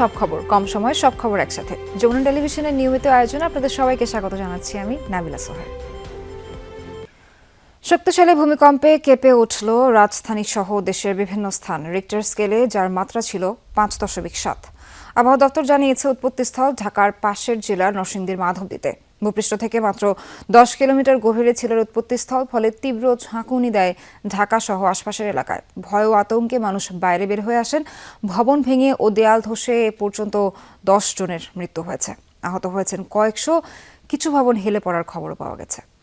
সব খবর, কম সময়ে সব খবর একসাথে। যমুনা টেলিভিশনের নিয়মিত আয়োজন আপনাদের সবাইকে স্বাগত জানাচ্ছি আমি নাবিলা সোহেল। শক্তিশালী ভূমিকম্পে কেঁপে উঠল রাজধানী সহ দেশের বিভিন্ন স্থান। রিক্টার স্কেলে যার মাত্রা ছিল পাঁচ দশমিক সাত। আবহাওয়া দপ্তর জানিয়েছে, উৎপত্তিস্থল ঢাকার পাশের জেলার নরসিংদীর মাধবদীতে। ভূপৃষ্ঠ থেকে মাত্র দশ কিলোমিটার গভীরে ছিল উৎপত্তিস্থল, ফলে তীব্র ঝাঁকুনি দেয় ঢাকা সহ আশপাশের এলাকায়। ভয় ও আতঙ্কে মানুষ বাইরে বের হয়ে আসেন। ভবন ভেঙে ও দেয়াল ধসে পর্যন্ত দশ জনের মৃত্যু হয়েছে। আহত হয়েছেন কয়েকশো। কিছু ভবন হেলে পড়ার খবর পাওয়া গেছে।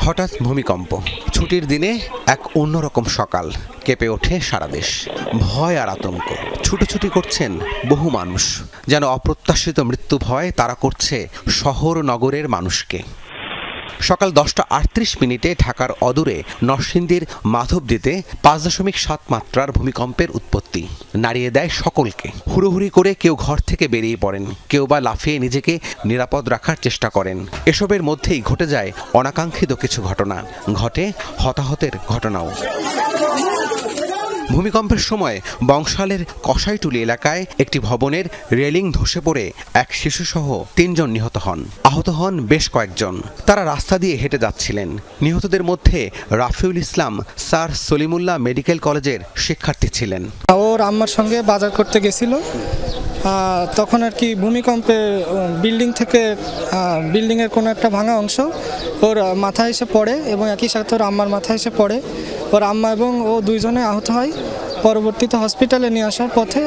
হঠাৎ ভূমিকম্প। ছুটির দিনে এক অন্যরকম সকাল কেঁপে ওঠে সারা দেশ। ভয় আর আতঙ্ক। ছুটোছুটি করছেন বহু মানুষ। যেন অপ্রত্যাশিত মৃত্যু ভয় তারা করছে শহর নগরের মানুষকে। সকাল দশটা আটত্রিশ মিনিটে ঢাকার অদূরে নরসিংদীর মাধবদীতে পাঁচ দশমিক সাত মাত্রার ভূমিকম্পের উৎপত্তি। নাড়িয়ে দেয় সকলকে। হুড়োহুড়ি করে কেউ ঘর থেকে বেরিয়ে পড়েন। কেউ বা লাফিয়ে নিজেকে নিরাপদ রাখার চেষ্টা করেন। এসবের মধ্যেই ঘটে যায় অনাকাঙ্ক্ষিত কিছু ঘটনা। ঘটে হতাহতের ঘটনাও। ভূমিকম্পের সময় বংশালের কসাইটুলি এলাকায় একটি ভবনের রেলিং ধসে পড়ে এক শিশুসহ তিনজন নিহত হন। আহত হন বেশ কয়েকজন। তারা রাস্তা দিয়ে হেঁটে যাচ্ছিলেন। নিহতদের মধ্যে রাফিউল ইসলাম, স্যার সলিমুল্লাহ মেডিকেল কলেজের শিক্ষার্থী ছিলেন। ওর আম্মার সঙ্গে বাজার করতে গেছিল। তখন আর কি ভূমিকম্পে বিল্ডিং থেকে বিল্ডিংয়ের কোনো একটা ভাঙা অংশ ওর মাথায় এসে পড়ে এবং একই সাথে ওর আম্মার মাথায় এসে পড়ে। ওর আম্মা এবং ও দুইজনে আহত হয়। পরবর্তীতে হসপিটালে নিয়ে আসার পথে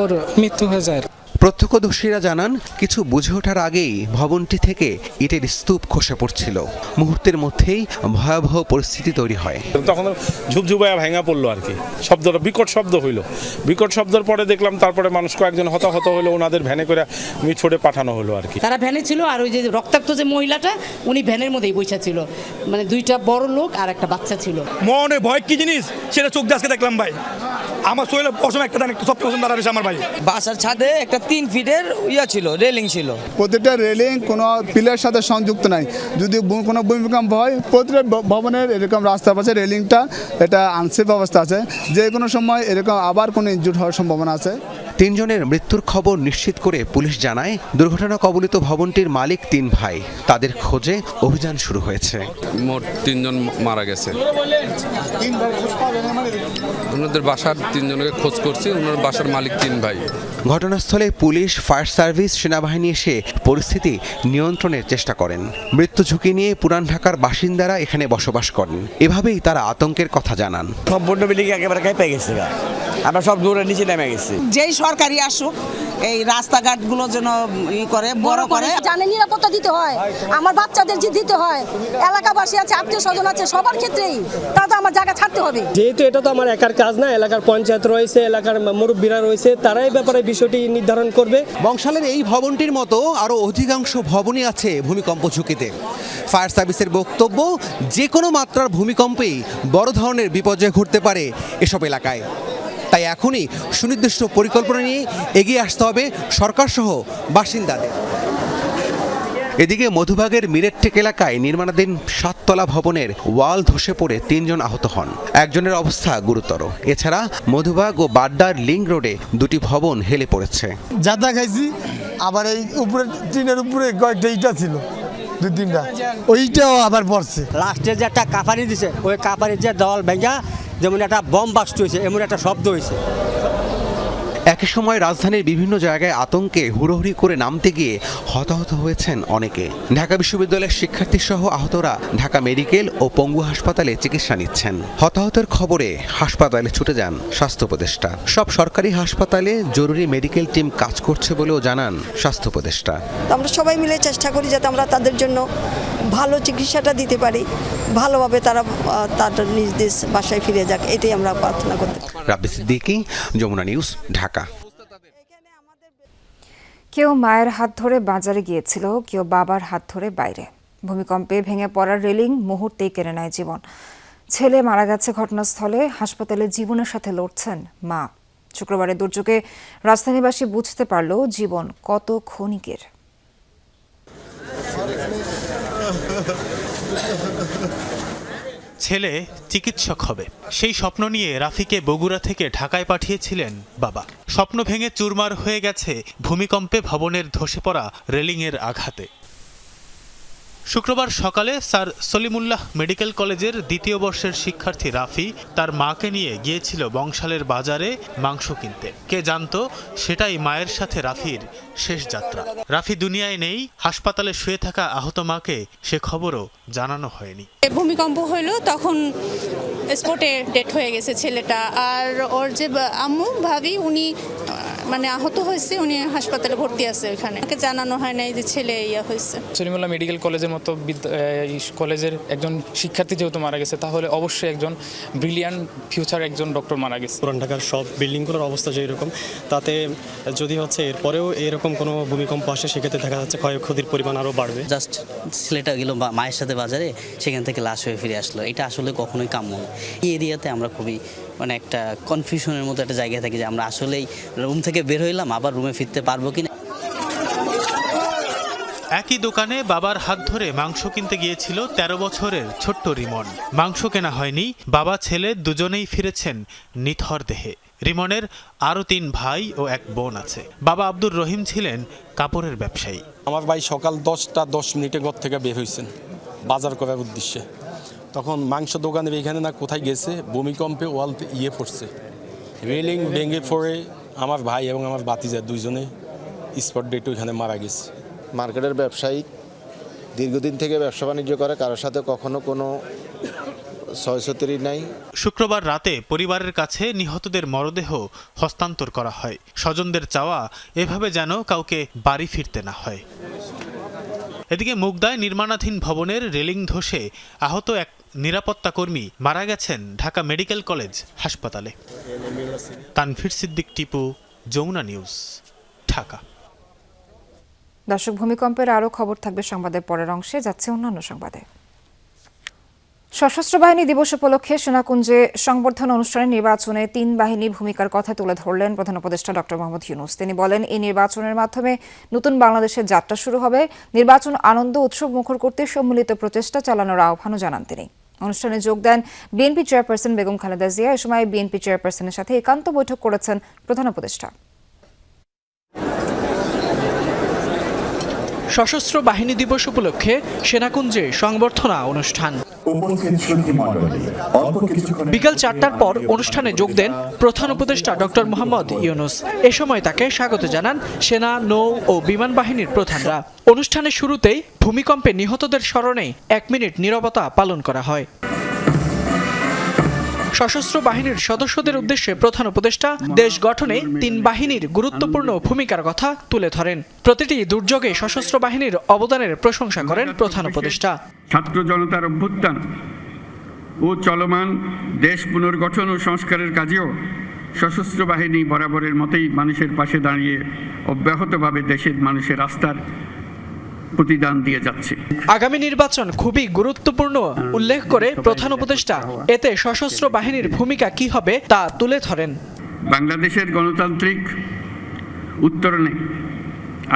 ওর মৃত্যু হয়ে যায়। প্রত্যক্ষদর্শীরা জানান কিছু বুঝে ওঠার আগেই ভবনটি থেকে ইটের স্তূপ খসে পড়ছিল। মুহূর্তের মধ্যেই ভয়াবহ পরিস্থিতি তৈরি হয়। তখন ঝুপঝুপায়া ভেঙা পড়ল আর কি। শব্দটা বিকট শব্দ হইল। বিকট শব্দের পরে দেখলাম তারপরে মানুষ কয়েকজন হতাহত হলো ওনাদের ভ্যানে করে মিটফোটে পাঠানো হলো আর কি। তারা ভ্যানে ছিল আর ওই যে রক্তাক্ত যে মহিলাটা উনি ভ্যানের মধ্যেই বসে ছিল। মানে দুইটা বড় লোক আর একটা বাচ্চা ছিল। মনে ভয় কি জিনিস? সেটা চোখ দিয়ে আজকে দেখলাম ভাই। আমার শরীরে পশম একটা দান একটা সব পছন্দ দাঁড়াবে আমার ভাই। বাসার ছাদে একটা তিন ফিটের ইয়া ছিল রেলিং ছিল। প্রতিটা রেলিং কোনো পিলার সাথে সংযুক্ত নাই। যদি কোনো ভূমিকম্প হয়, প্রতিটা ভবনের এরকম রাস্তার পাশে রেলিংটা এটা আনসেফ অবস্থা আছে। যে কোনো সময় এরকম আবার কোনো ইনজুট হওয়ার সম্ভাবনা আছে। তিনজনের মৃত্যুর খবর নিশ্চিত করে পুলিশ জানায় দুর্ঘটনা কবলিত ভবনটির মালিক তিন ভাই। তাদের খোঁজে অভিযান শুরু হয়েছে। মোট তিনজন মারা গেছে। ওনাদের বাসার তিনজনকে খোঁজ করছি ওনার বাসার মালিক তিন ভাই। ঘটনাস্থলে পুলিশ ফায়ার সার্ভিস সেনাবাহিনী এসে পরিস্থিতি নিয়ন্ত্রণের চেষ্টা করেন। মৃত্যু ঝুঁকি নিয়ে পুরান ঢাকার বাসিন্দারা এখানে বসবাস করেন। এভাবেই তারা আতঙ্কের কথা জানান। সম্পূর্ণ বিল্ডিং একেবারে কেঁপে গেছে আমরা সব দূরে নিচে নেমে গেছি। যেই সরকারি আসুক এই রাস্তাঘাটগুলো যেন ই করে বড় করে। জানে নিরাপত্তা দিতে হয়। আমার বাচ্চাদের যে দিতে হয় এলাকাবাসী আছে আত্মীয় স্বজন আছে সবার ক্ষেত্রেই তা তো আমার জায়গা ছাড়তে হবে। যেহেতু এটা তো আমার একার কাজ না এলাকার পঞ্চায়েত রয়েছে এলাকার মুরব্বীরা রয়েছে তারাই এই ব্যাপারে বিষয়টি নির্ধারণ করবে। বংশালের এই ভবনটির মতো আরও অধিকাংশ ভবনই আছে ভূমিকম্প ঝুঁকিতে। ফায়ার সার্ভিসের বক্তব্য যে কোনো মাত্রার ভূমিকম্পেই বড় ধরনের বিপর্যয় ঘটতে পারে এসব এলাকায়। তাই এখনই সুনির্দিষ্ট পরিকল্পনা নিয়ে এগিয়ে আসতে হবে সরকারসহ বাসিন্দাদের। এদিকে মধুবাগের মিরেটটেক এলাকায় নির্মাণাধীন সাততলা ভবনের ওয়াল ধসে পড়ে তিনজন আহত হন। একজনের অবস্থা গুরুতর। এছাড়া মধুবাগ ও বাড্ডার লিঙ্ক রোডে দুটি ভবন হেলে পড়েছে। যাতা খাইছি আবার এই উপরে টিনের উপরে কয়েকটা ইটা ছিল দু তিনটা। ওইটাও আবার পড়ছে। লাস্টে যে একটা কাপারি দিছে ওই কাপারির যে দেওয়াল ভেঙা যেমন একটা বম বাস্ট হয়েছে এমন একটা শব্দ হয়েছে। একই সময় রাজধানীর বিভিন্ন জায়গায় আতঙ্কে হুড়োহুড়ি করে নামতে গিয়ে হতাহত হয়েছেন অনেকে। ঢাকা বিশ্ববিদ্যালয়ের শিক্ষার্থী সহ আহতরা ঢাকা মেডিকেল ও পঙ্গু হাসপাতালে চিকিৎসা নিচ্ছেন। হতাহতের খবরে হাসপাতালে ছুটে যান স্বাস্থ্য উপদেষ্টা। সব সরকারি হাসপাতালে জরুরি মেডিকেল টিম কাজ করছে বলেও জানান স্বাস্থ্য উপদেষ্টা। আমরা সবাই মিলে চেষ্টা করি যাতে আমরা তাদের জন্য ভালো চিকিৎসাটা দিতে পারি ভালোভাবে তারা তার নিজ দেশ বাসায় ফিরে যাক এটাই আমরা প্রার্থনা করতে পারি। রাব্বি সিদ্দিকী যমুনা নিউজ ঢাকা। কেউ মায়ের হাত ধরে বাজারে গিয়েছিল, কেউ বাবার হাত ধরে বাইরে। ভূমিকম্পে ভেঙে পড়ার রেলিং মুহূর্তেই কেড়ে নেয় জীবন। ছেলে মারা গেছে ঘটনাস্থলে, হাসপাতালে জীবনের সাথে লড়ছেন মা। শুক্রবারের দুর্যোগে রাজধানীবাসী বুঝতে পারল জীবন কত ক্ষণিকের। ছেলে চিকিৎসক হবে। সেই স্বপ্ন নিয়ে রাফিকে বগুড়া থেকে ঢাকায় পাঠিয়েছিলেন বাবা। স্বপ্ন ভেঙে চুরমার হয়ে গেছে ভূমিকম্পে ভবনের ধসে পড়া রেলিংয়ের আঘাতে। শুক্রবার সকালে স্যার সলিমুল্লাহ মেডিকেল কলেজের দ্বিতীয় বর্ষের শিক্ষার্থী রাফি তার মাকে নিয়ে গিয়েছিল বংশালের বাজারে মাংস কিনতে। কে জানতো, সেটাই মায়ের সাথে রাফির শেষ যাত্রা। রাফি দুনিয়ায় নেই, হাসপাতালে শুয়ে থাকা আহত মাকে সে খবরও জানানো হয়নি। ভূমিকম্প হইল তখন স্পটে ডেট হয়ে গেছে ছেলেটা। আর ওর যে আম্মু, ভাবি, উনি মানে আহত হয়েছে উনি হাসপাতালে ভর্তি আছে ওখানে ওকে জানানো হয় নাই যে ছেলে ইয়া হয়েছে। সলিমুল্লাহ মেডিকেল কলেজের মতো বিদ্যা- কলেজের একজন শিক্ষার্থী যেহেতু মারা গেছে তাহলে অবশ্যই একজন ব্রিলিয়ান্ট ফিউচার একজন ডক্টর মারা গেছে। পুরান ঢাকার সব বিল্ডিংগুলোর অবস্থা যেই এরকম তাতে যদি হচ্ছে এরপরেও এরকম কোনো ভূমিকম্প আসে সেক্ষেত্রে দেখা যাচ্ছে ক্ষয়ক্ষতির পরিমাণ আরও বাড়বে। জাস্ট ছেলেটা গেল মায়ের সাথে বাজারে সেখান থেকে লাশ হয়ে ফিরে আসলো। এটা আসলে কখনোই কাম্য না এই এরিয়াতে আমরা খুবই মানে একটা কনফিউশনের মতো একটা জায়গায় থাকি যে আমরা আসলেই রুম থেকে বের হইলাম আবার রুমে ফিরতে পারব কিনা? একই দোকানে বাবার হাত ধরে মাংস কিনতে গিয়েছিল ১৩ বছরের ছোট্ট রিমন। মাংস কেনা হয়নি বাবা ছেলে দুজনেই ফিরেছেন নিথর দেহে। রিমনের আরও তিন ভাই ও এক বোন আছে। বাবা আব্দুর রহিম ছিলেন কাপড়ের ব্যবসায়ী। আমার ভাই সকাল দশটা দশ মিনিটে ঘর থেকে বের হয়েছেন বাজার করার উদ্দেশ্যে। তখন মাংস দোকানের এখানে না কোথায় গেছে ভূমিকম্পে ওয়াল ইয়ে পড়ছে। রেলিং ভেঙে পড়ে আমার ভাই এবং আমার বাতিজা দুইজনে স্পট ডেট ওইখানে মারা গেছে। মার্কেটের ব্যবসায়ী দীর্ঘদিন থেকে ব্যবসা বাণিজ্য করে কারোর সাথে কখনো কোনো নাই। শুক্রবার রাতে পরিবারের কাছে নিহতদের মরদেহ হস্তান্তর করা হয়। স্বজনদের চাওয়া এভাবে যেন কাউকে বাড়ি ফিরতে না হয়। এদিকে মুগদায় নির্মাণাধীন ভবনের রেলিং ধসে আহত এক নিরাপত্তা কর্মী মারা গেছেন ঢাকা মেডিকেল কলেজ হাসপাতালে। তানভীর সিদ্দিক টিপু, যমুনা নিউজ, ঢাকা। দর্শক, ভূমিকম্পের আরও খবর থাকবে সংবাদের পরের অংশে, যাচ্ছে অন্যান্য সংবাদে। সশস্ত্র বাহিনী দিবস উপলক্ষে সেনাকুঞ্জে সংবর্ধনা অনুষ্ঠানে নির্বাচনে তিন বাহিনী ভূমিকার কথা তুলে ধরলেন প্রধান উপদেষ্টা ডক্টর মোহাম্মদ ইউনুস। তিনি বলেন, এই নির্বাচনের মাধ্যমে নতুন বাংলাদেশের যাত্রা শুরু হবে। নির্বাচন আনন্দ, উৎসব মুখর করতে সম্মিলিত প্রচেষ্টা চালানোর আহ্বানও জানান তিনি। অনুষ্ঠানে যোগ দেন বিএনপি চেয়ারপারসন বেগম খালেদা জিয়া। এ সময় বিএনপি চেয়ারপারসনের সাথে একান্ত বৈঠক করেছেন প্রধান উপদেষ্টা। সশস্ত্র বাহিনী দিবস উপলক্ষে সেনাকুঞ্জে সংবর্ধনা অনুষ্ঠান। বিকাল চারটার পর অনুষ্ঠানে যোগ দেন প্রধান উপদেষ্টা ডক্টর মোহাম্মদ ইউনুস। এ সময় তাকে স্বাগত জানান সেনা নৌ ও বিমান বাহিনীর প্রধানরা। অনুষ্ঠানের শুরুতেই ভূমিকম্পে নিহতদের স্মরণে এক মিনিট নীরবতা পালন করা হয়। সশস্ত্র বাহিনীর সদস্যদের উদ্দেশ্যে প্রধান উপদেষ্টা দেশ গঠনে তিন বাহিনীর গুরুত্বপূর্ণ ভূমিকার কথা তুলে ধরেন। প্রতিটি দুর্যোগে সশস্ত্র বাহিনীর অবদানের প্রশংসা করেন প্রধান উপদেষ্টা। ছাত্র জনতার অভ্যুত্থান ও চলমান দেশ পুনর্গঠন ও সংস্কারের কাজেও সশস্ত্র বাহিনী বরাবরের মতেই মানুষের পাশে দাঁড়িয়ে অব্যাহতভাবে দেশের মানুষের আস্থার প্রতিদান দিয়ে যাচ্ছে। আগামী নির্বাচন খুবই গুরুত্বপূর্ণ উল্লেখ করে প্রধান উপদেষ্টা এতে সশস্ত্র বাহিনীর ভূমিকা কি হবে তা তুলে ধরেন। বাংলাদেশের গণতান্ত্রিক উত্তরণে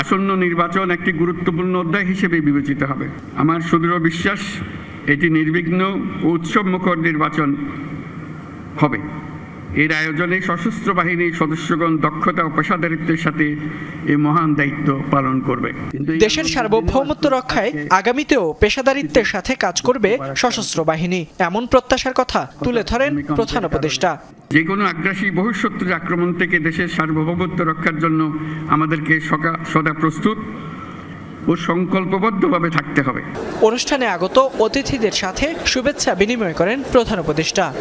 আসন্ন নির্বাচন একটি গুরুত্বপূর্ণ অধ্যায় হিসেবে বিবেচিত হবে। আমার সুদৃঢ় বিশ্বাস এটি নির্বিঘ্ন ও উৎসবমুখর নির্বাচন হবে। এর আয়োজনে সশস্ত্র বাহিনীর সদস্যগণ দক্ষতা ও পেশাদারিত্বের সাথে এই মহান দায়িত্ব পালন করবে। দেশের সার্বভৌমত্ব রক্ষায় আগামীতেও পেশাদারিত্বের সাথে কাজ করবে সশস্ত্র বাহিনী। এমন প্রত্যাশার কথা তুলে ধরেন প্রধান উপদেষ্টা। যে কোনো আগ্রাসী বহিঃশত্রুর আক্রমণ থেকে দেশের সার্বভৌমত্ব রক্ষার জন্য আমাদেরকে সকা- সদা প্রস্তুত ও সংকল্পবদ্ধভাবে থাকতে হবে। অনুষ্ঠানে আগত অতিথিদের সাথে শুভেচ্ছা বিনিময় করেন প্রধান উপদেষ্টা।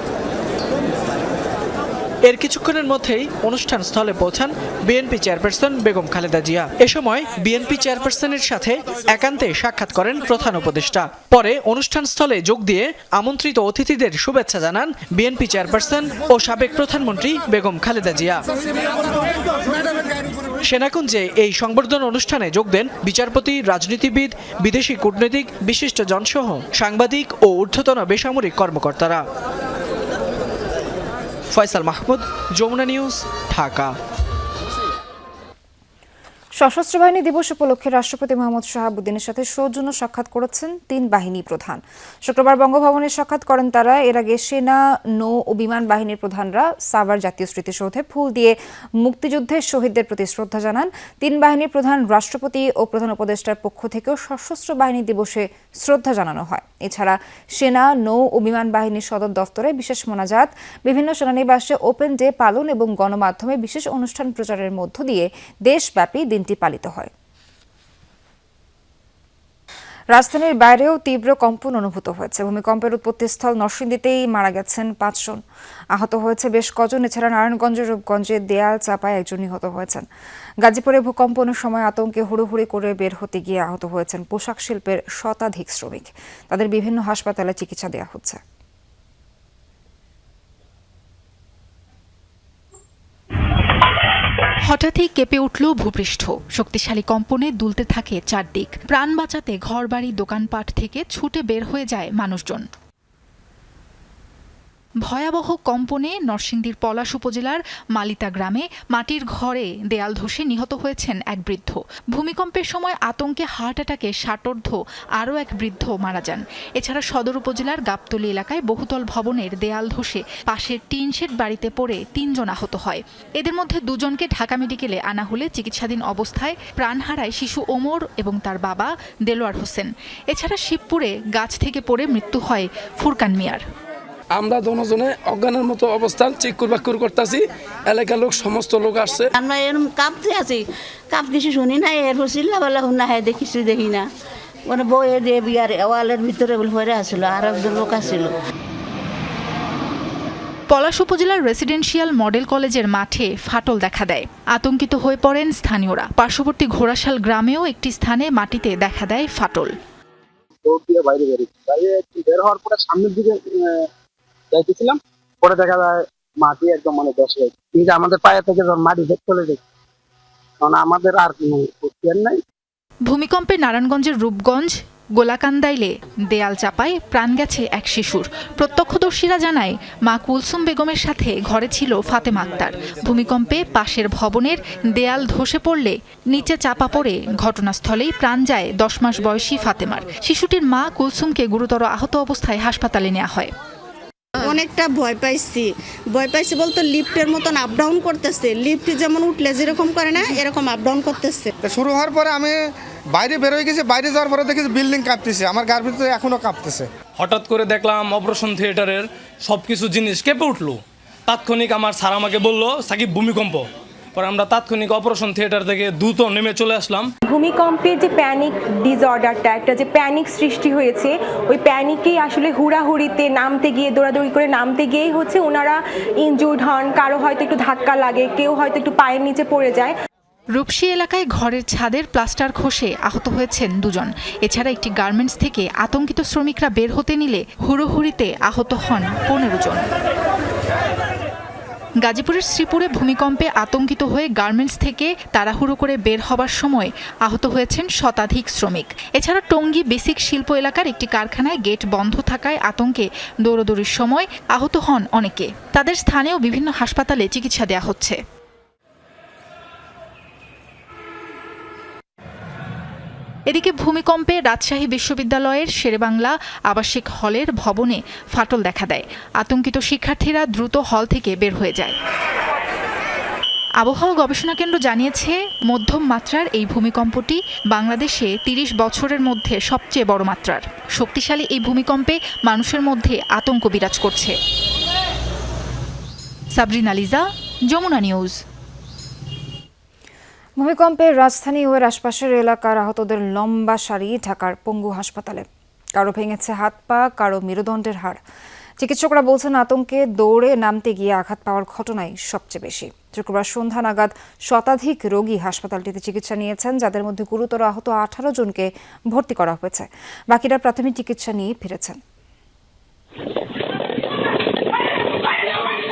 এর কিছুক্ষণের মধ্যেই অনুষ্ঠান স্থলে পৌঁছান বিএনপি চেয়ারপারসন বেগম খালেদা জিয়া। এ সময় বিএনপি চেয়ারপারসনের সাথে একান্তে সাক্ষাৎ করেন প্রধান উপদেষ্টা। পরে অনুষ্ঠান স্থলে যোগ দিয়ে আমন্ত্রিত অতিথিদের শুভেচ্ছা জানান বিএনপি চেয়ারপারসন ও সাবেক প্রধানমন্ত্রী বেগম খালেদা জিয়া। সেনাকুঞ্জে এই সংবর্ধনা অনুষ্ঠানে যোগ দেন বিচারপতি, রাজনীতিবিদ, বিদেশি কূটনৈতিক, বিশিষ্ট জনসহ সাংবাদিক ও ঊর্ধ্বতন বেসামরিক কর্মকর্তারা। ফয়সাল মাহমুদ যমুনা নিউজ ঢাকা। সশস্ত্র বাহিনী দিবস উপলক্ষে রাষ্ট্রপতি মোহাম্মদ শাহাবুদ্দিনের সাথে সৌজন্য সাক্ষাৎ করেছেন তিন বাহিনী প্রধান। শুক্রবার বঙ্গভবনে সাক্ষাৎ করেন তারা। এর আগে সেনা, নৌ ও বিমান বাহিনীর প্রধানরা সাভার জাতীয় স্মৃতিসৌধে ফুল দিয়ে মুক্তিযুদ্ধের শহীদদের প্রতি শ্রদ্ধা জানান। তিন বাহিনীর প্রধান রাষ্ট্রপতি ও প্রধান উপদেষ্টার পক্ষ থেকেও সশস্ত্র বাহিনী দিবসে শ্রদ্ধা জানানো হয়। এছাড়া সেনা, নৌ ও বিমান বাহিনীর সদর দফতরে বিশেষ মোনাজাত, বিভিন্ন সেনানিবাসে ওপেন ডে পালন এবং গণমাধ্যমে বিশেষ অনুষ্ঠান প্রচারের মধ্য দিয়ে দেশব্যাপী দিনটি পালিত হয়। রাজধানীর বাইরেও তীব্র কম্পন অনুভূত হয়েছে। ভূমিকম্পের উৎপত্তিস্থল নরসিংদীতেই মারা গেছেন পাঁচজন। আহত হয়েছে বেশ কজন। এছাড়া নারায়ণগঞ্জ রূপগঞ্জে দেয়াল চাপায় একজন নিহত হয়েছেন। গাজীপুরে ভূকম্পনের সময় আতঙ্কে হুড়োহুড়ি করে বের হতে গিয়ে আহত হয়েছেন পোশাক শিল্পের শতাধিক শ্রমিক। তাদের বিভিন্ন হাসপাতালে চিকিৎসা দেওয়া হচ্ছে। হঠাৎই কেঁপে উঠল ভূপৃষ্ঠ। শক্তিশালী কম্পনে দুলতে থাকে চারদিক। প্রাণ বাঁচাতে ঘরবাড়ি, দোকানপাট থেকে ছুটে বের হয়ে যায় মানুষজন। ভয়াবহ কম্পনে নরসিংদীর পলাশ উপজেলার মালিতা গ্রামে মাটির ঘরে দেয়াল ধসে নিহত হয়েছেন এক বৃদ্ধ। ভূমিকম্পের সময় আতঙ্কে হার্ট অ্যাটাকে ষাটোর্ধ আরও এক বৃদ্ধ মারা যান। এছাড়া সদর উপজেলার গাবতলী এলাকায় বহুতল ভবনের দেয়াল ধসে পাশের টিন শেড বাড়িতে পড়ে তিনজন আহত হয়। এদের মধ্যে দুজনকে ঢাকা মেডিকেলে আনা হলে চিকিৎসাধীন অবস্থায় প্রাণ হারায় শিশু ওমর এবং তার বাবা দেলোয়ার হোসেন। এছাড়া শিবপুরে গাছ থেকে পড়ে মৃত্যু হয় ফুরকান মিয়ার। আমরা দনজনে অজ্ঞানের মতো অবস্থান চিকুর বাকুর করতেছি। এলাকার লোক সমস্ত লোক আসছে। আমরা এরকম কাঁপতে আছি। কাপ কিছু শুনি না এরপর চিল্লাপাল্লা শুনা হয় দেখি কিছু দেখি না। মানে বইয়ে দিয়ে বিয়ার ওয়ালের ভিতরে বলে পড়ে আসলো আর একজন লোক আসছিল। পলাশ উপজেলার রেসিডেন্সিয়াল মডেল কলেজের মাঠে ফাটল দেখা দেয়। আতঙ্কিত হয়ে পড়েন স্থানীয়রা। পার্শ্ববর্তী ঘোড়াশাল গ্রামেও একটি স্থানে মাটিতে দেখা দেয় ফাটল। বাইরে বাইরে বের হওয়ার পরে সামনের দিকে যাইতেছিলাম, পরে দেখা যায় মাটি একদম মানে দশ হয়ে কিন্তু আমাদের পায়ে থেকে যখন মাটি ভেদ চলে যায় কারণ আমাদের আর কোনো প্রক্রিয়ার নাই। ভূমিকম্পে নারায়ণগঞ্জের রূপগঞ্জ, গোলাকান্দাইলে দেয়াল চাপায় প্রাণ গেছে এক শিশুর। প্রত্যক্ষদর্শীরা জানায়, মা কুলসুম বেগমের সাথে ঘরে ছিল ফাতেমা আক্তার। ভূমিকম্পে পাশের ভবনের দেয়াল ধসে পড়লে নিচে চাপা পড়ে ঘটনাস্থলেই প্রাণ যায় দশ মাস বয়সী ফাতেমার। শিশুটির মা কুলসুমকে গুরুতর আহত অবস্থায় হাসপাতালে নেওয়া হয়। অনেকটা ভয় পাইছি। ভয় পাইছি বলতো লিফটের মতন আপ ডাউন করতেছে। লিফট যেমন উঠলে যেরকম করে না এরকম আপ ডাউন করতেছে। শুরু হওয়ার পরে আমি বাইরে বেরোয় গেছি বাইরে যাওয়ার পরে দেখেছি বিল্ডিং কাঁপতেছে আমার গার ভিতরে এখনও কাঁপতেছে। হঠাৎ করে দেখলাম অপারেশন থিয়েটারের সব কিছু জিনিস কেঁপে উঠল। তাৎক্ষণিক আমার স্যার আমাকে বলল সাকিব ভূমিকম্প। পরে আমরা তাৎক্ষণিক অপারেশন থিয়েটার থেকে দ্রুত নেমে চলে আসলাম। ভূমিকম্পের যে প্যানিক ডিসঅর্ডারটা একটা যে প্যানিক সৃষ্টি হয়েছে ওই প্যানিকেই আসলে হুড়াহুড়িতে নামতে গিয়ে দৌড়াদৌড়ি করে নামতে গিয়েই হচ্ছে ওনারা ইনজুর্ড হন কারও হয়তো একটু ধাক্কা লাগে কেউ হয়তো একটু পায়ের নিচে পড়ে যায়। রূপসী এলাকায় ঘরের ছাদের প্লাস্টার খসে আহত হয়েছেন দুজন। এছাড়া একটি গার্মেন্টস থেকে আতঙ্কিত শ্রমিকরা বের হতে নিলে হুড়োহুড়িতে আহত হন পনেরো জন। গাজীপুরের শ্রীপুরে ভূমিকম্পে আতঙ্কিত হয়ে গার্মেন্টস থেকে তাড়াহুড়ো করে বের হবার সময় আহত হয়েছেন শতাধিক শ্রমিক। এছাড়া টঙ্গী বেসিক শিল্প এলাকার একটি কারখানায় গেট বন্ধ থাকায় আতঙ্কে দৌড়দৌড়ির সময় আহত হন অনেকে। তাদের স্থানেও বিভিন্ন হাসপাতালে চিকিৎসা দেওয়া হচ্ছে। এদিকে ভূমিকম্পে রাজশাহী বিশ্ববিদ্যালয়ের শেরেবাংলা আবাসিক হলের ভবনে ফাটল দেখা দেয়। আতঙ্কিত শিক্ষার্থীরা দ্রুত হল থেকে বের হয়ে যায়। আবহাওয়া গবেষণা কেন্দ্র জানিয়েছে, মধ্যম মাত্রার এই ভূমিকম্পটি বাংলাদেশে তিরিশ বছরের মধ্যে সবচেয়ে বড় মাত্রার। শক্তিশালী এই ভূমিকম্পে মানুষের মধ্যে আতঙ্ক বিরাজ করছে। সাবরিনা লিজা, যমুনা নিউজ। ভূমিকম্পে রাজধানী ও এর আশপাশের এলাকার আহতদের লম্বা সারি ঢাকার পঙ্গু হাসপাতালে। কারও ভেঙেছে হাত পা, কারও মেরুদণ্ডের হাড়। চিকিৎসকরা বলছেন আতঙ্কে দৌড়ে নামতে গিয়ে আঘাত পাওয়ার ঘটনাই সবচেয়ে বেশি। শুক্রবার সন্ধ্যা নাগাদ শতাধিক রোগী হাসপাতালটিতে চিকিৎসা নিয়েছেন, যাদের মধ্যে গুরুতর আহত আঠারো জনকে ভর্তি করা হয়েছে। বাকিরা প্রাথমিক চিকিৎসা নিয়ে ফিরেছেন।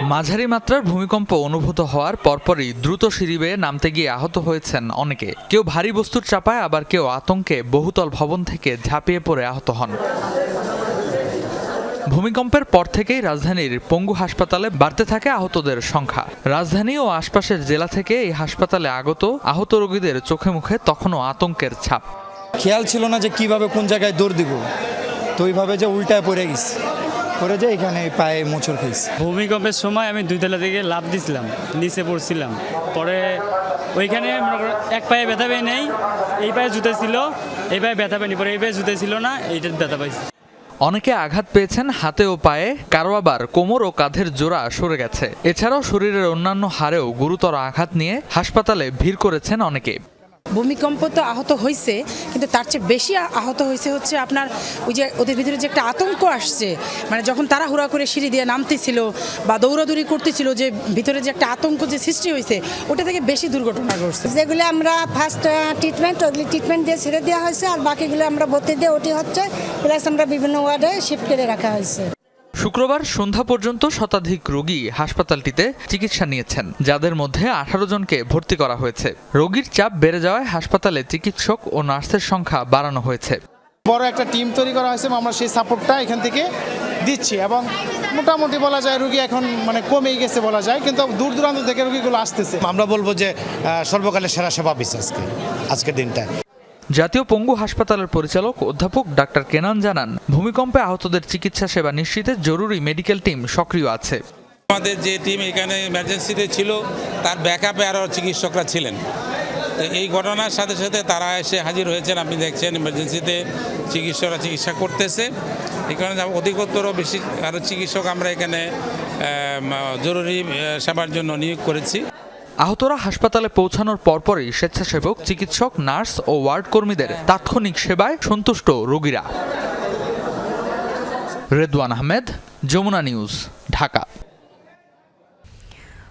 মাঝারি মাত্রার ভূমিকম্প অনুভূত হওয়ার পরপরই দ্রুত সিঁড়ি বেয়ে নামতে গিয়ে আহত হয়েছেন অনেকে। কেউ ভারী বস্তুর চাপায়, আবার কেউ আতঙ্কে বহুতল ভবন থেকে ঝাঁপিয়ে পড়ে আহত হন। ভূমিকম্পের পর থেকেই রাজধানীর পঙ্গু হাসপাতালে বাড়তে থাকে আহতদের সংখ্যা। রাজধানী ও আশপাশের জেলা থেকে এই হাসপাতালে আগত আহত রোগীদের চোখে মুখে তখনও আতঙ্কের ছাপ। খেয়াল ছিল না যে কীভাবে কোন জায়গায় দৌড় দিব। তো ওইভাবে যে উল্টায় পড়ে গেছি। পড়ে যে এখানে পায়ে মোচড় খেয়েছি ভূমিকম্পের সময় আমি দুইতলা থেকে লাভ দিছিলাম নিচে পড়ছিলাম। পরে ওইখানে মনে করো এক পায়ে ব্যথা পেয়ে নেই এই পায়ে জুতে ছিল এই পায়ে ব্যথা পাইনি পরে এই পায়ে জুতে ছিল না এইটার ব্যথা পাইছি। অনেকে আঘাত পেয়েছেন হাতে ও পায়ে কারও আবার কোমর ও কাঁধের জোড়া সরে গেছে। এছাড়াও শরীরের অন্যান্য হাড়েও গুরুতর আঘাত নিয়ে হাসপাতালে ভিড় করেছেন অনেকে। ভূমিকম্প তো আহত হয়েছে কিন্তু তার চেয়ে বেশি আহত হয়েছে হচ্ছে আপনার ওই যে ওদের ভিতরে যে একটা আতঙ্ক আসছে মানে যখন তারা হুড়া করে সিঁড়ি দিয়ে নামতেছিল বা দৌড়াদৌড়ি করতেছিল যে ভিতরে যে একটা আতঙ্ক যে সৃষ্টি হয়েছে ওটা থেকে বেশি দুর্ঘটনা ঘটছে। যেগুলো আমরা ফার্স্ট ট্রিটমেন্ট ওগুলি ট্রিটমেন্ট দিয়ে ছেড়ে দেওয়া হয়েছে, আর বাকিগুলো আমরা ভর্তি দিয়ে ওটি হচ্ছে প্লাস আমরা বিভিন্ন ওয়ার্ডে শিফট করে রাখা হয়েছে। শুক্রবার সন্ধ্যা পর্যন্ত শতাধিক রোগী হাসপাতালটিতে চিকিৎসা নিয়েছেন যাদের মধ্যে আঠারো জনকে ভর্তি করা হয়েছে। রোগীর চাপ বেড়ে যাওয়ায় হাসপাতালে চিকিৎসক ও নার্সের সংখ্যা বাড়ানো হয়েছে। বড় একটা টিম তৈরি করা হয়েছে আমরা সেই সাপোর্টটা এখান থেকে দিচ্ছি এবং মোটামুটি বলা যায় রুগী এখন মানে কমেই গেছে বলা যায় কিন্তু দূর দূরান্ত থেকে রুগীগুলো আসতেছে। আমরা বলব যে সর্বকালের সেরা সেবা আজকে আজকের দিনটা জাতীয় পঙ্গু হাসপাতালের পরিচালক অধ্যাপক ডাক্তার কেনান জানান, ভূমিকম্পে আহতদের চিকিৎসা সেবা নিশ্চিতে জরুরি মেডিকেল টিম সক্রিয় আছে। আমাদের যে টিম এখানে ইমার্জেন্সিতে ছিল, তার ব্যাকআপে আরও চিকিৎসকরা ছিলেন। তো এই ঘটনার সাথে সাথে তারা এসে হাজির হয়েছেন। আপনি দেখছেন ইমার্জেন্সিতে চিকিৎসকরা চিকিৎসা করতেছে। এখানে যা অধিকতর বেশি আরও চিকিৎসক আমরা এখানে জরুরি সেবার জন্য নিয়োগ করেছি। আহতরা হাসপাতালে পৌঁছানোর পরপরই স্বেচ্ছাসেবক, চিকিৎসক, নার্স ও ওয়ার্ড কর্মীদের তাৎক্ষণিক সেবায় সন্তুষ্ট রোগীরা। রেদওয়ান আহমেদ, যমুনা নিউজ, ঢাকা।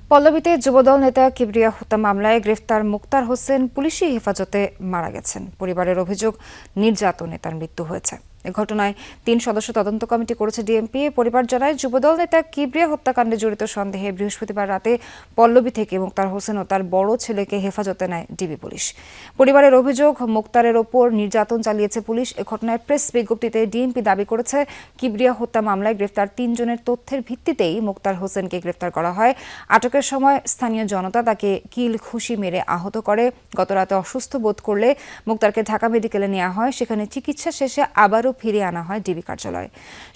পল্লবীতে যুবদল নেতা কিবরিয়া হত্যা মামলায় গ্রেফতার মুক্তার হোসেন, পুলিশি হেফাজতে মারা গেছেন। পরিবারের অভিযোগ, নির্যাতনে তার মৃত্যু হয়েছে। ঘটনায় তিন সদস্য তদন্ত কমিটি করেছে ডিএমপি। পরিবার জানায়, যুবদল নেতা কিবরিয়া হত্যাকাণ্ডে জড়িত সন্দেহে বৃহস্পতিবার রাতে পল্লবী থেকে মুক্তার হোসেন ও তার বড় ছেলেকে হেফাজতে নেয় ডিবি পুলিশ। পরিবারের অভিযোগ, মুক্তারের ওপর নির্যাতন চালিয়েছে পুলিশ। এ ঘটনায় প্রেস বিজ্ঞপ্তিতে ডিএমপি দাবি করেছে, কিবরিয়া হত্যা মামলায় গ্রেফতার তিনজনের তথ্যের ভিত্তিতেই মুক্তার হোসেনকে গ্রেফতার করা হয়। আটকের সময় স্থানীয় জনতা তাকে কিল খুশি মেরে আহত করে। গতরাতে অসুস্থ বোধ করলে মুক্তারকে ঢাকা মেডিকেলে নেওয়া হয়। সেখানে চিকিৎসা শেষে আবারও ফিরিয়ে আনা হয় ডিবি কার্যালয়ে।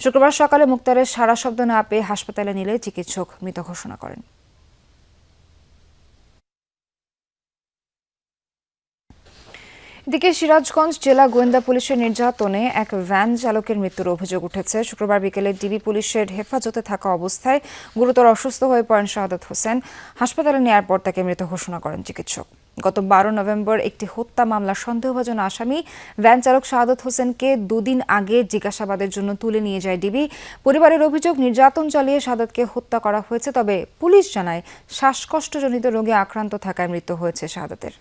শুক্রবার সকালে মুক্তারের সারা শব্দ না পেয়ে হাসপাতালে নিলে চিকিৎসক মৃত ঘোষণা করেন। এদিকে সিরাজগঞ্জ জেলা গোয়েন্দা পুলিশের নির্যাতনে এক ভ্যান চালকের মৃত্যুর অভিযোগ উঠেছে। শুক্রবার বিকেলে ডিবি পুলিশের হেফাজতে থাকা অবস্থায় গুরুতর অসুস্থ হয়ে পড়েন শাহাদত হোসেন। হাসপাতালে নেওয়ার পর তাকে মৃত ঘোষণা করেন চিকিৎসক। গত বারো নভেম্বর একটি হত্যা মামলার সন্দেহভাজন আসামি, ভ্যান চালক শাহাদত হোসেনকে দুদিন আগে জিজ্ঞাসাবাদের জন্য তুলে নিয়ে যায় ডিবি। পরিবারের অভিযোগ, নির্যাতন চালিয়ে শাহাদতকে হত্যা করা হয়েছে, তবে পুলিশ জানায় শ্বাসকষ্টজনিত রোগে আক্রান্ত থাকায় মৃত্যু হয়েছে শাহাদতের।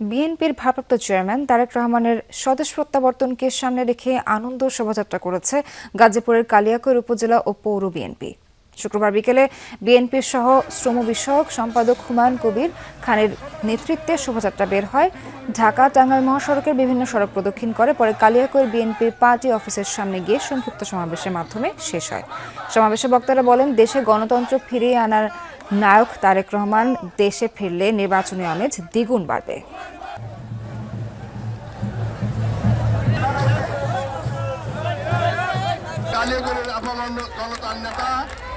বিএনপির ভারপ্রাপ্ত চেয়ারম্যান তারেক রহমানের স্বদেশ প্রত্যাবর্তনকে সামনে রেখে আনন্দ শোভাযাত্রা করেছে গাজীপুরের কালিয়াকৈর উপজেলা ও পৌর বিএনপি। শুক্রবার বিকেলে বিএনপির সহ শ্রম বিষয়ক সম্পাদক হুমায়ুন কবির খানের নেতৃত্বে শোভাযাত্রা বের হয়। ঢাকা টাঙ্গাইল মহাসড়কের বিভিন্ন সড়ক প্রদক্ষিণ করে, পরে কালিয়াকৈর বিএনপির পার্টি অফিসের সামনে গিয়ে সংক্ষিপ্ত সমাবেশের মাধ্যমে শেষ হয়। সমাবেশে বক্তারা বলেন, দেশে গণতন্ত্র ফিরিয়ে আনার নায়ক তারেক রহমান দেশে ফিরলে নির্বাচনী আমেজ দ্বিগুণ বাড়বে। আলিগড়ের আপামন জনতার নেতা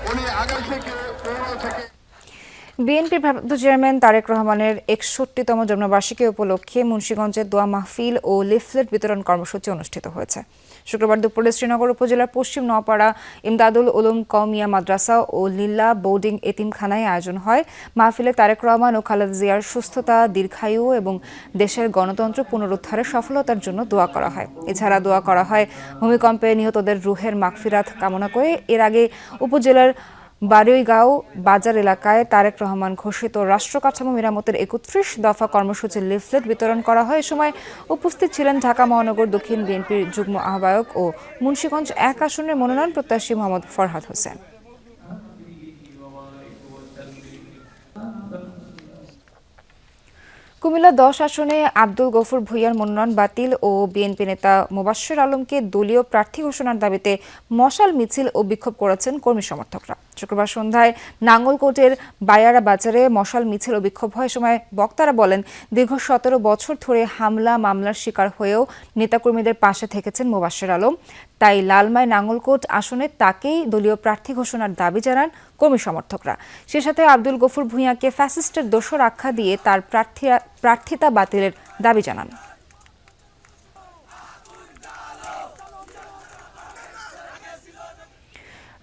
উনি আগে থেকে পৌর থেকে বিএনপির ভারপ্রাপ্ত চেয়ারম্যান তারেক রহমানের একষট্টিতম জন্মবার্ষিকী উপলক্ষে মুন্সীগঞ্জে দোয়া মাহফিল ও লিফলেট বিতরণ কর্মসূচি অনুষ্ঠিত হয়েছে। শুক্রবার দুপুরে শ্রীনগর উপজেলার পশ্চিম নওপাড়া ইমদাদুল উলুম কওমিয়া মাদ্রাসা ও লিল্লা বোর্ডিং এতিমখানায় আয়োজন হয়। মাহফিলে তারেক রহমান ও খালেদ জিয়ার সুস্থতা, দীর্ঘায়ু এবং দেশের গণতন্ত্র পুনরুদ্ধারের সফলতার জন্য দোয়া করা হয়। এছাড়া দোয়া করা হয় ভূমিকম্পে নিহতদের রুহের মাগফিরাত কামনা করে। এর আগে উপজেলার বারুইগাঁও বাজার এলাকায় তারেক রহমান ঘোষিত রাষ্ট্র কাঠামো মেরামতের একত্রিশ দফা কর্মসূচির লিফলেট বিতরণ করা হয়। এ সময় উপস্থিত ছিলেন ঢাকা মহানগর দক্ষিণ বিএনপির যুগ্ম আহ্বায়ক ও মুন্সীগঞ্জ এক আসনের মনোনয়ন প্রত্যাশী মোহাম্মদ ফরহাদ হোসেন। কুমিল্লা দশ আসনে আব্দুল গফুর ভুইয়ার মনোনয়ন বাতিল ও বিএনপি নেতা মোবাশ্বের আলমকে দলীয় প্রার্থী ঘোষণার দাবিতে মশাল মিছিল ও বিক্ষোভ করেছেন কর্মী সমর্থকরা। শুক্রবার সন্ধ্যায় নাঙ্গলকোটের বায়ারা বাজারে মশাল মিছিল ও বিক্ষোভ হয় সময় বক্তারা বলেন, দীর্ঘ সতেরো বছর ধরে হামলা মামলার শিকার হয়েও নেতাকর্মীদের পাশে থেকেছেন মোবাশ্বের আলম। তাই লালমাই নাঙ্গলকোট আসনে তাকেই দলীয় প্রার্থী ঘোষণার দাবি জানান কর্মী সমর্থকরা। সে সাথে আব্দুল গফুর ভূঁইয়াকে ফ্যাসিস্টের দোষর আখ্যা দিয়ে তার প্রার্থী প্রার্থিতা বাতিলের দাবি জানান।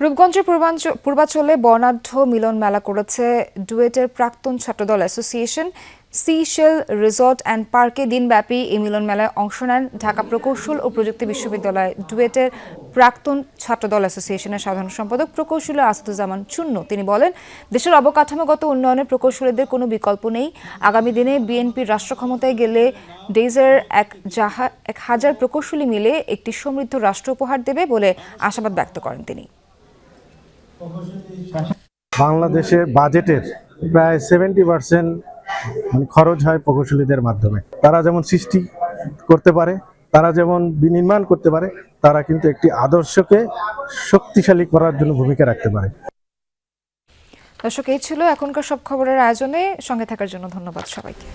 রূপগঞ্জের পূর্বাঞ্চ- পূর্বাঞ্চলে বর্ণাঢ্য মিলন মেলা করেছে ডুয়েটের প্রাক্তন ছাত্রদল অ্যাসোসিয়েশন। সিশেল রিসর্ট অ্যান্ড পার্কে দিনব্যাপী এই মিলন মেলায় অংশ নেন ঢাকা প্রকৌশল ও প্রযুক্তি বিশ্ববিদ্যালয় ডুয়েটের প্রাক্তন ছাত্রদল অ্যাসোসিয়েশনের সাধারণ সম্পাদক প্রকৌশলী আসাদুজ্জামান চুন্নু তিনি বলেন, দেশের অবকাঠামোগত উন্নয়নে প্রকৌশলীদের কোনো বিকল্প নেই। আগামী দিনে বিএনপির রাষ্ট্র ক্ষমতায় গেলে ডেজার এক জাহা, এক হাজার প্রকৌশলী মিলে একটি সমৃদ্ধ রাষ্ট্র উপহার দেবে বলে আশাবাদ ব্যক্ত করেন তিনি। বাংলাদেশের বাজেটের প্রায় সেভেন্টি পার্সেন্ট মানে খরচ হয় প্রকৌশলীদের মাধ্যমে। তারা যেমন সৃষ্টি করতে পারে, তারা যেমন বিনির্মাণ করতে পারে, তারা কিন্তু একটি আদর্শকে শক্তিশালী করার জন্য ভূমিকা রাখতে পারে। দর্শক, এই ছিল এখনকার সব খবরের আয়োজনে। সঙ্গে থাকার জন্য ধন্যবাদ সবাইকে।